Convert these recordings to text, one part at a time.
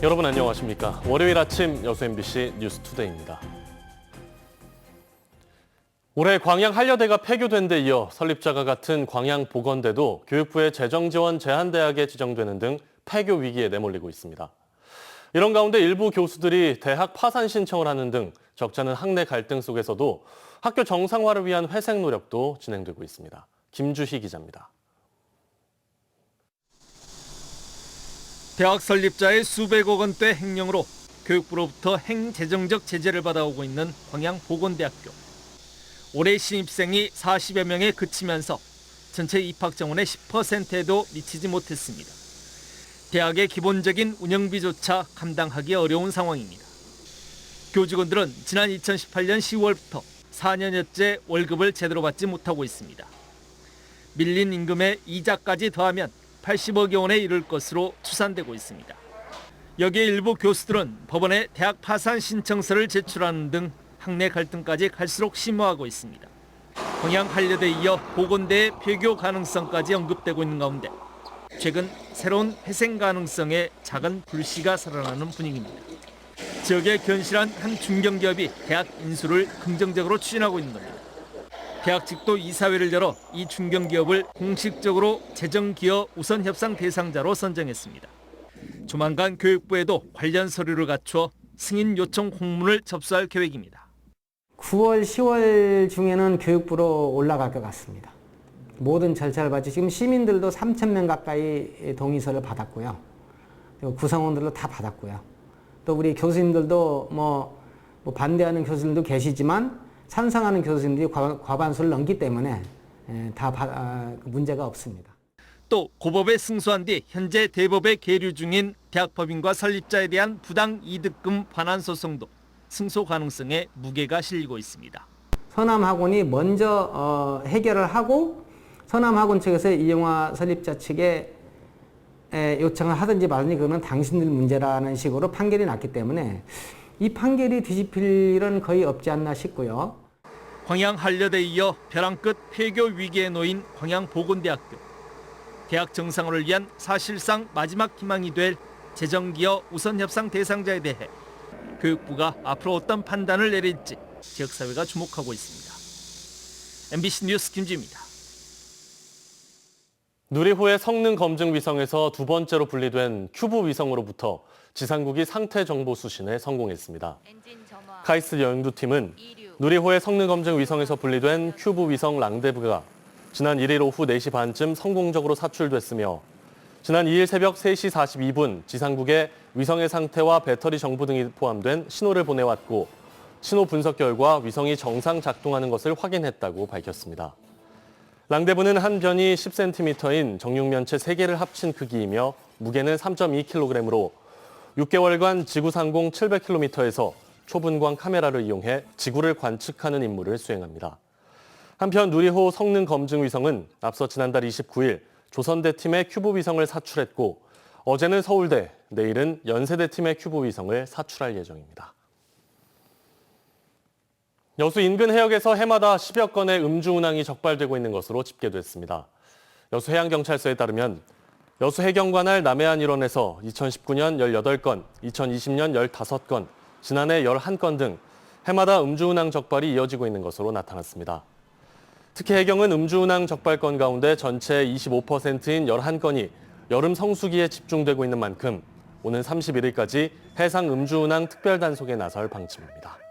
여러분 안녕하십니까? 월요일 아침 여수 MBC 뉴스 투데이입니다. 올해 광양 한려대가 폐교된 데 이어 설립자가 같은 광양 보건대도 교육부의 재정 지원 제한 대학에 지정되는 등 폐교 위기에 내몰리고 있습니다. 이런 가운데 일부 교수들이 대학 파산 신청을 하는 등 적잖은 학내 갈등 속에서도 학교 정상화를 위한 회색 노력도 진행되고 있습니다. 김주희 기자입니다. 대학 설립자의 수백억 원대 횡령으로 교육부로부터 행재정적 제재를 받아오고 있는 광양보건대학교. 올해 신입생이 40여 명에 그치면서 전체 입학 정원의 10%에도 미치지 못했습니다. 대학의 기본적인 운영비조차 감당하기 어려운 상황입니다. 교직원들은 지난 2018년 10월부터 4년여째 월급을 제대로 받지 못하고 있습니다. 밀린 임금에 이자까지 더하면 80억여 원에 이를 것으로 추산되고 있습니다. 여기에 일부 교수들은 법원에 대학 파산 신청서를 제출하는 등 학내 갈등까지 갈수록 심화하고 있습니다. 광양 한려대에 이어 보건대의 폐교 가능성까지 언급되고 있는 가운데 최근 새로운 회생 가능성에 작은 불씨가 살아나는 분위기입니다. 지역에 견실한 한 중견기업이 대학 인수를 긍정적으로 추진하고 있는 겁니다. 대학 측도 이사회를 열어 이 중견기업을 공식적으로 재정기업 우선 협상 대상자로 선정했습니다. 조만간 교육부에도 관련 서류를 갖춰 승인 요청 공문을 접수할 계획입니다. 9월, 10월 중에는 교육부로 올라갈 것 같습니다. 모든 절차를 받지 지금 시민들도 3천 명 가까이 동의서를 받았고요. 그리고 구성원들도 다 받았고요. 또 우리 교수님들도 뭐, 뭐 반대하는 교수님도 계시지만 찬성하는 교수님들이 과반, 과반수를 넘기 때문에 에, 다 바- 아, 문제가 없습니다. 또 고법에 승소한 뒤 현재 대법에 계류 중인 대학법인과 설립자에 대한 부당 이득금 반환 소송도 승소 가능성에 무게가 실리고 있습니다. 서남학원이 먼저 어, 해결을 하고 서남학원 측에서 이영화 설립자 측에 에, 요청을 하든지 말든지 그거는 당신들 문제라는 식으로 판결이 났기 때문에 이 판결이 뒤집힐 일은 거의 없지 않나 싶고요. 광양 한려대에 이어 벼랑 끝 폐교 위기에 놓인 광양 보건대학교. 대학 정상화를 위한 사실상 마지막 희망이 될 재정기업 우선 협상 대상자에 대해 교육부가 앞으로 어떤 판단을 내릴지 지역사회가 주목하고 있습니다. MBC 뉴스 김지입니다. 누리호의 성능 검증 위성에서 두 번째로 분리된 큐브 위성으로부터 지상국이 상태 정보 수신에 성공했습니다. 카이스트 여행도팀은 누리호의 성능 검증 위성에서 분리된 큐브 위성 랑데브가 지난 1일 오후 4시 반쯤 성공적으로 사출됐으며 지난 2일 새벽 3시 42분 지상국에 위성의 상태와 배터리 정보 등이 포함된 신호를 보내왔고 신호 분석 결과 위성이 정상 작동하는 것을 확인했다고 밝혔습니다. 랑데브는 한 변이 10cm인 정육면체 3개를 합친 크기이며 무게는 3.2kg으로 6개월간 지구 상공 700km에서 초분광 카메라를 이용해 지구를 관측하는 임무를 수행합니다. 한편 누리호 성능 검증 위성은 앞서 지난달 29일 조선대 팀의 큐브 위성을 사출했고 어제는 서울대, 내일은 연세대 팀의 큐브 위성을 사출할 예정입니다. 여수 인근 해역에서 해마다 10여 건의 음주 운항이 적발되고 있는 것으로 집계됐습니다. 여수 해양경찰서에 따르면 여수 해경관할 남해안 일원에서 2019년 18건, 2020년 15건, 지난해 11건 등 해마다 음주운항 적발이 이어지고 있는 것으로 나타났습니다. 특히 해경은 음주운항 적발건 가운데 전체 25%인 11건이 여름 성수기에 집중되고 있는 만큼 오는 31일까지 해상 음주운항 특별단속에 나설 방침입니다.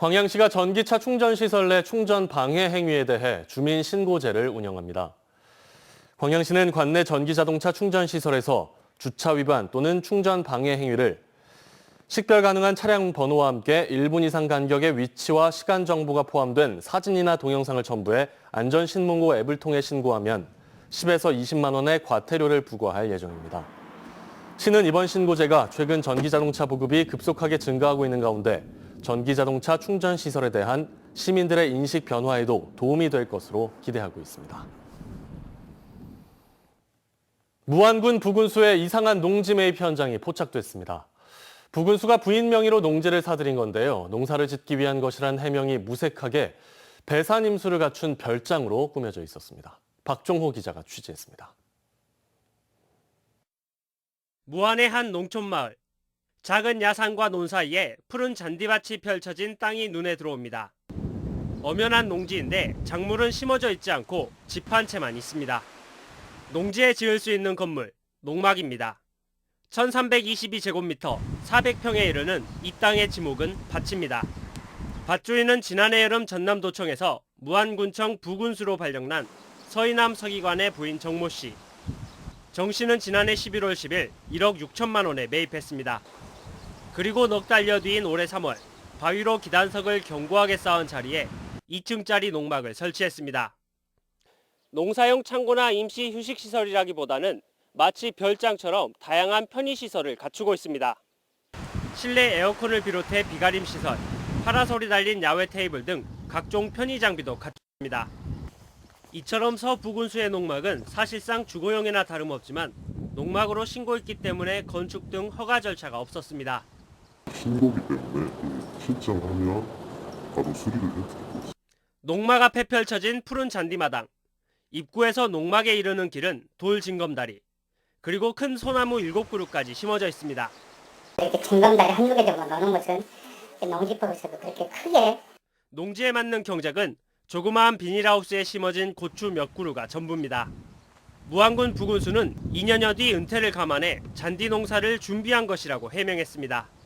광양시가 전기차 충전시설 내 충전 방해 행위에 대해 주민 신고제를 운영합니다. 광양시는 관내 전기자동차 충전시설에서 주차 위반 또는 충전 방해 행위를 식별 가능한 차량 번호와 함께 1분 이상 간격의 위치와 시간 정보가 포함된 사진이나 동영상을 첨부해 안전신문고 앱을 통해 신고하면 10에서 20만 원의 과태료를 부과할 예정입니다. 시는 이번 신고제가 최근 전기자동차 보급이 급속하게 증가하고 있는 가운데 전기자동차 충전 시설에 대한 시민들의 인식 변화에도 도움이 될 것으로 기대하고 있습니다. 무안군 부군수의 이상한 농지 매입 현장이 포착됐습니다. 부군수가 부인 명의로 농지를 사들인 건데요. 농사를 짓기 위한 것이란 해명이 무색하게 배산 임수를 갖춘 별장으로 꾸며져 있었습니다. 박종호 기자가 취재했습니다. 무안의 한 농촌마을. 작은 야산과 논 사이에 푸른 잔디밭이 펼쳐진 땅이 눈에 들어옵니다. 엄연한 농지인데 작물은 심어져 있지 않고 집 한 채만 있습니다. 농지에 지을 수 있는 건물, 농막입니다. 1322제곱미터 400평에 이르는 이 땅의 지목은 밭입니다. 밭주인은 지난해 여름 전남도청에서 무안군청 부군수로 발령난 서이남 서기관의 부인 정모 씨. 정 씨는 지난해 11월 10일 1억 6천만 원에 매입했습니다. 그리고 넉 달여 뒤인 올해 3월 바위로 기단석을 견고하게 쌓은 자리에 2층짜리 농막을 설치했습니다. 농사용 창고나 임시 휴식시설이라기보다는 마치 별장처럼 다양한 편의시설을 갖추고 있습니다. 실내 에어컨을 비롯해 비가림 시설, 파라솔이 달린 야외 테이블 등 각종 편의 장비도 갖춥니다. 이처럼 서부군수의 농막은 사실상 주거용이나 다름없지만 농막으로 신고했기 때문에 건축 등 허가 절차가 없었습니다. 신고기 때문에 그 신청하면 바로 수리를 해드리고 있습니다. 농막 앞에 펼쳐진 푸른 잔디마당. 입구에서 농막에 이르는 길은 돌 징검다리. 그리고 큰 소나무 7그루까지 심어져 있습니다. 이렇게 징검다리 한두 개 정도 넣는 것은 농지법에서도 그렇게 크게 농지에 맞는 경작은 조그마한 비닐하우스에 심어진 고추 몇 그루가 전부입니다. 무안군 부군수는 2년여 뒤 은퇴를 감안해 잔디 농사를 준비한 것이라고 해명했습니다.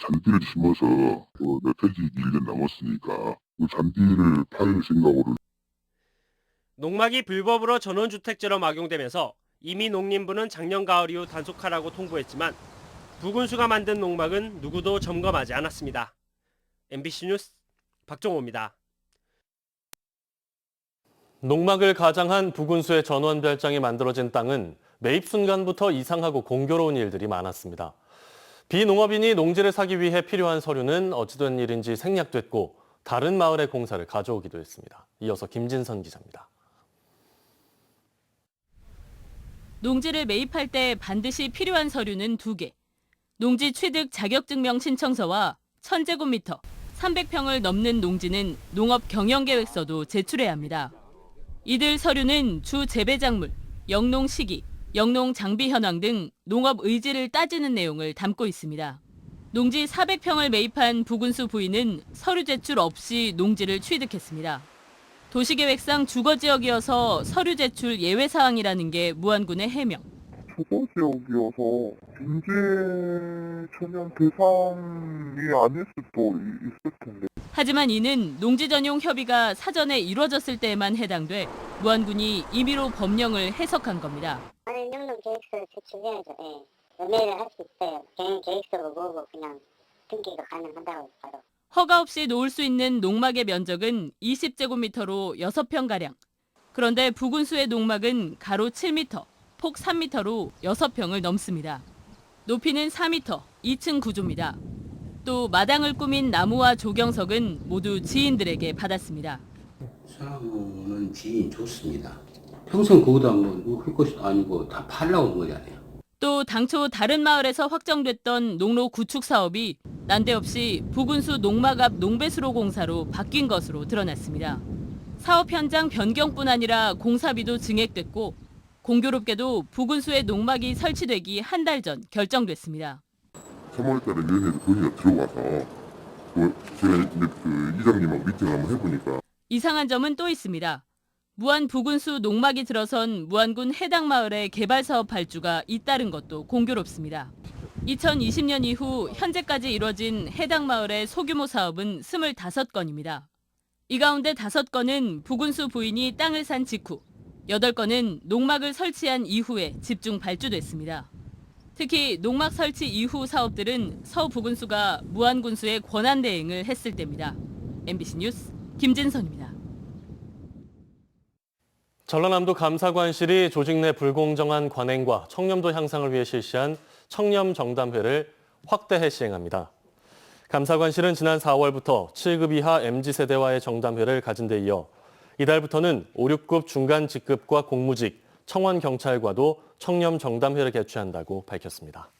잔디를 심어서 어, 멧돼지 1년 남았으니까 그 잔디를 팔 생각으로 농막이 불법으로 전원주택제로 악용되면서 이미 농림부는 작년 가을 이후 단속하라고 통보했지만 부군수가 만든 농막은 누구도 점검하지 않았습니다. MBC 뉴스 박정호입니다. 농막을 가장한 부군수의 전원 별장이 만들어진 땅은 매입 순간부터 이상하고 공교로운 일들이 많았습니다. 비농업인이 농지를 사기 위해 필요한 서류는 어찌된 일인지 생략됐고 다른 마을의 공사를 가져오기도 했습니다. 이어서 김진선 기자입니다. 농지를 매입할 때 반드시 필요한 서류는 두 개. 농지 취득 자격증명 신청서와 1000제곱미터, 300평을 넘는 농지는 농업 경영계획서도 제출해야 합니다. 이들 서류는 주 재배 작물, 영농 시기, 영농 장비 현황 등 농업 의지를 따지는 내용을 담고 있습니다. 농지 400평을 매입한 부군수 부인은 서류 제출 없이 농지를 취득했습니다. 도시계획상 주거지역이어서 서류 제출 예외 사항이라는 게 무안군의 해명. 주거 지역이어서 인재 천연 대상이 아닐 수도 이- 있을 텐데 하지만 이는 농지 전용 협의가 사전에 이루어졌을 때에만 해당돼 무안군이 임의로 법령을 해석한 겁니다. 하는 정도 계획서 제출해야죠. 예. 연매를 할 수 있어요. 개인 계획서고 뭐고 그냥 등기가 가능하다고 바로. 허가 없이 놓을 수 있는 농막의 면적은 20제곱미터로 6평가량. 그런데 부군수의 농막은 가로 7m, 폭 3m로 6평을 넘습니다. 높이는 4m, 2층 구조입니다. 또 마당을 꾸민 나무와 조경석은 모두 지인들에게 받았습니다. 사람은 지인이 좋습니다. 평생 거기다 뭐할 것도 아니고 다 팔라고 온 거잖아요. 또 당초 다른 마을에서 확정됐던 농로 구축 사업이 난데없이 부군수 농막 앞 농배수로 공사로 바뀐 것으로 드러났습니다. 사업 현장 변경뿐 아니라 공사비도 증액됐고 공교롭게도 부군수의 농막이 설치되기 한 달 전 결정됐습니다. 3월달에 위원회도 거기가 들어가서 그 제가 이제 그 이장님하고 미팅을 한번 해보니까 이상한 점은 또 있습니다. 무안 부군수 농막이 들어선 무안군 해당 마을의 개발 사업 발주가 잇따른 것도 공교롭습니다. 2020년 이후 현재까지 이뤄진 해당 마을의 소규모 사업은 25건입니다. 이 가운데 5건은 부군수 부인이 땅을 산 직후, 8건은 농막을 설치한 이후에 집중 발주됐습니다. 특히 농막 설치 이후 사업들은 서부군수가 무안군수의 권한 대행을 했을 때입니다. MBC 뉴스 김진선입니다. 전라남도 감사관실이 조직 내 불공정한 관행과 청렴도 향상을 위해 실시한 청렴 정담회를 확대해 시행합니다. 감사관실은 지난 4월부터 7급 이하 MZ세대와의 정담회를 가진 데 이어 이달부터는 5, 6급 중간 직급과 공무직, 청원 경찰과도 청렴 정담회를 개최한다고 밝혔습니다.